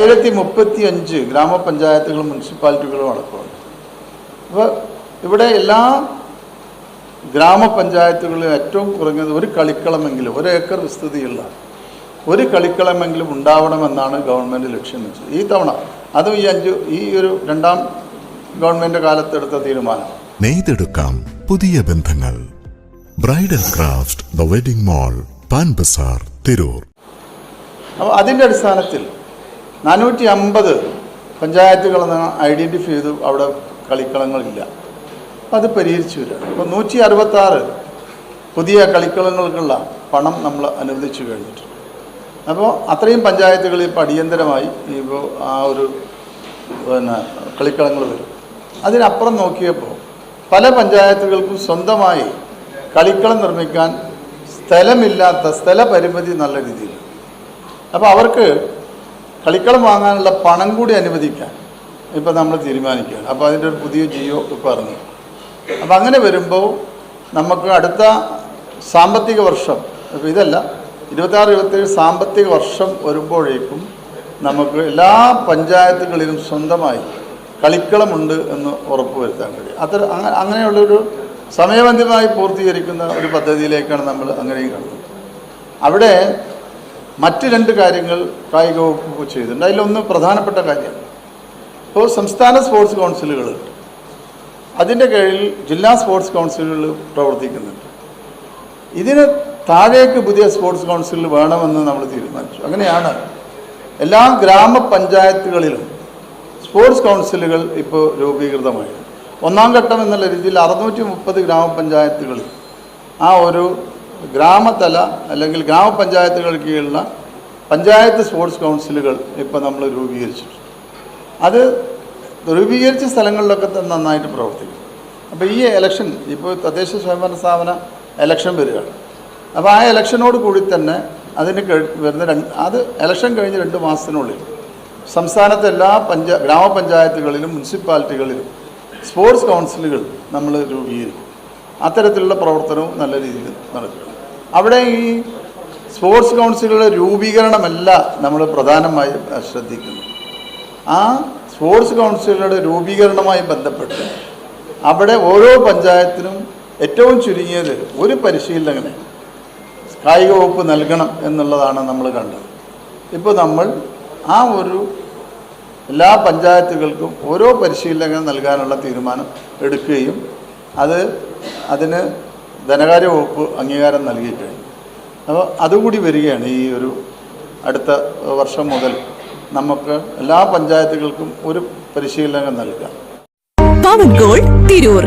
ആയിരത്തി മുപ്പത്തി അഞ്ച് ഗ്രാമപഞ്ചായത്തുകളും മുനിസിപ്പാലിറ്റികളും അടക്കമുണ്ട്. അപ്പോൾ ഇവിടെ എല്ലാ ഗ്രാമപഞ്ചായത്തുകളിലും ഏറ്റവും കുറഞ്ഞത് ഒരു കളിക്കളമെങ്കിലും ഒരു ഏക്കർ വിസ്തൃതിയുള്ള ഒരു കളിക്കളമെങ്കിലും ഉണ്ടാവണമെന്നാണ് ഗവൺമെന്റ് ലക്ഷ്യം വെച്ചത്. ഈ തവണ അതും ഈ അഞ്ച് ഈ ഒരു രണ്ടാം ഗവൺമെന്റ് കാലത്തെടുത്ത തീരുമാനം. നെയ്തെടുക്കാം പുതിയ ബന്ധങ്ങൾ. Bridal craft the wedding mall pan Bazar Tirur. അപ്പോൾ അതിന്റെ അടിസ്ഥാനത്തിൽ നാനൂറ്റി അമ്പത് പഞ്ചായത്തുകളെന്ന് ഐഡന്റിഫൈ ചെയ്തു അവിടെ കളിക്കളങ്ങളില്ല. അത് പരിഹരിച്ചു വരികയാണ് അപ്പോൾ നൂറ്റി അറുപത്താറ് പുതിയ കളിക്കളങ്ങൾക്കുള്ള പണം നമ്മൾ അനുവദിച്ചു കഴിഞ്ഞിട്ടുണ്ട്. അപ്പോൾ അത്രയും പഞ്ചായത്തുകളിൽ ഇപ്പോൾ അടിയന്തരമായി ഇപ്പോൾ ആ ഒരു പിന്നെ കളിക്കളങ്ങൾ വരും. അതിനപ്പുറം നോക്കിയപ്പോൾ പല പഞ്ചായത്തുകൾക്കും സ്വന്തമായി കളിക്കളം നിർമ്മിക്കാൻ സ്ഥലമില്ലാത്ത സ്ഥലപരിമിതി നല്ല രീതിയിൽ. അപ്പോൾ അവർക്ക് കളിക്കളം വാങ്ങാനുള്ള പണം കൂടി അനുവദിക്കാൻ ഇപ്പം നമ്മൾ തീരുമാനിക്കുകയാണ്. അപ്പോൾ അതിന്റെ ഒരു പുതിയ ജിയോ ഇപ്പോൾ ഇറങ്ങി. അപ്പോൾ അങ്ങനെ വരുമ്പോൾ നമുക്ക് അടുത്ത സാമ്പത്തിക വർഷം ഇപ്പോൾ ഇതല്ല ഇരുപത്താറ് ഇരുപത്തേഴ് സാമ്പത്തിക വർഷം വരുമ്പോഴേക്കും നമുക്ക് എല്ലാ പഞ്ചായത്തുകളിലും സ്വന്തമായി കളിക്കളമുണ്ട് എന്ന് ഉറപ്പ് ഉറപ്പുവരുത്താൻ കഴിയും. അത്ര അങ്ങ- അങ്ങനെയുള്ളൊരു സമയബന്ധിതമായി പൂർത്തീകരിക്കുന്ന ഒരു പദ്ധതിയിലേക്കാണ് നമ്മൾ അങ്ങനെയും കാണുന്നത് അവിടെ മറ്റ് രണ്ട് കാര്യങ്ങൾ കായിക വകുപ്പ് ചെയ്തിട്ടുണ്ട്. അതിലൊന്ന് പ്രധാനപ്പെട്ട കാര്യം. ഇപ്പോൾ സംസ്ഥാന സ്പോർട്സ് കൗൺസിലുകൾ അതിന്റെ കീഴിൽ ജില്ലാ സ്പോർട്സ് കൗൺസിലുകൾ പ്രവർത്തിക്കുന്നുണ്ട്. ഇതിന് താഴേക്ക് പുതിയ സ്പോർട്സ് കൗൺസിൽ വേണമെന്ന് നമ്മൾ തീരുമാനിച്ചു. അങ്ങനെയാണ് എല്ലാ ഗ്രാമപഞ്ചായത്തുകളിലും സ്പോർട്സ് കൗൺസിലുകൾ ഇപ്പോൾ രൂപീകൃതമായി ഒന്നാം ഘട്ടം എന്നുള്ള രീതിയിൽ അറുന്നൂറ്റി മുപ്പത് ഗ്രാമപഞ്ചായത്തുകളിൽ ആ ഒരു ഗ്രാമതല അല്ലെങ്കിൽ ഗ്രാമപഞ്ചായത്തുകൾക്ക് കീഴിലുള്ള പഞ്ചായത്ത് സ്പോർട്സ് കൗൺസിലുകൾ ഇപ്പോൾ നമ്മൾ രൂപീകരിച്ചിട്ടുണ്ട്. അത് രൂപീകരിച്ച സ്ഥലങ്ങളിലൊക്കെ നന്നായിട്ട് പ്രവർത്തിക്കും. അപ്പോൾ ഈ എലക്ഷൻ ഇപ്പോൾ തദ്ദേശ സ്വയംഭരണ സ്ഥാപന എലക്ഷൻ വരികയാണ്. അപ്പോൾ ആ എലക്ഷനോട് കൂടി തന്നെ അതിന് വരുന്ന രണ്ട് അത് എലക്ഷൻ കഴിഞ്ഞ് രണ്ട് മാസത്തിനുള്ളിൽ സംസ്ഥാനത്തെ എല്ലാ പഞ്ചാ ഗ്രാമപഞ്ചായത്തുകളിലും മുനിസിപ്പാലിറ്റികളിലും സ്പോർട്സ് കൗൺസിലുകൾ നമ്മൾ രൂപീകരിക്കും. അത്തരത്തിലുള്ള പ്രവർത്തനവും നല്ല രീതിയിൽ നടക്കുക അവിടെ ഈ സ്പോർട്സ് കൗൺസിലുകളുടെ രൂപീകരണമല്ല നമ്മൾ പ്രധാനമായി ശ്രദ്ധിക്കുന്നത്. ആ സ്പോർട്സ് കൗൺസിലുകളുടെ രൂപീകരണവുമായി ബന്ധപ്പെട്ട് അവിടെ ഓരോ പഞ്ചായത്തിനും ഏറ്റവും ചുരുങ്ങിയത് ഒരു പരിശീലകനെ കായിക വകുപ്പ് നൽകണം എന്നുള്ളതാണ് നമ്മൾ കണ്ടത്. ഇപ്പോൾ നമ്മൾ ആ ഒരു എല്ലാ പഞ്ചായത്തുകൾക്കും ഓരോ പരിശീലകൻ നൽകാനുള്ള തീരുമാനം എടുക്കുകയും അത് അതിന് ധനകാര്യ വകുപ്പ് അംഗീകാരം നൽകിയിട്ട്. അപ്പോൾ അതുകൂടി വരികയാണ് ഈ ഒരു അടുത്ത വർഷം മുതൽ നമുക്ക് എല്ലാ പഞ്ചായത്തുകൾക്കും ഒരു പരിശീലനം നൽകാം പവൻ ഗോൾഡ് തിരൂർ.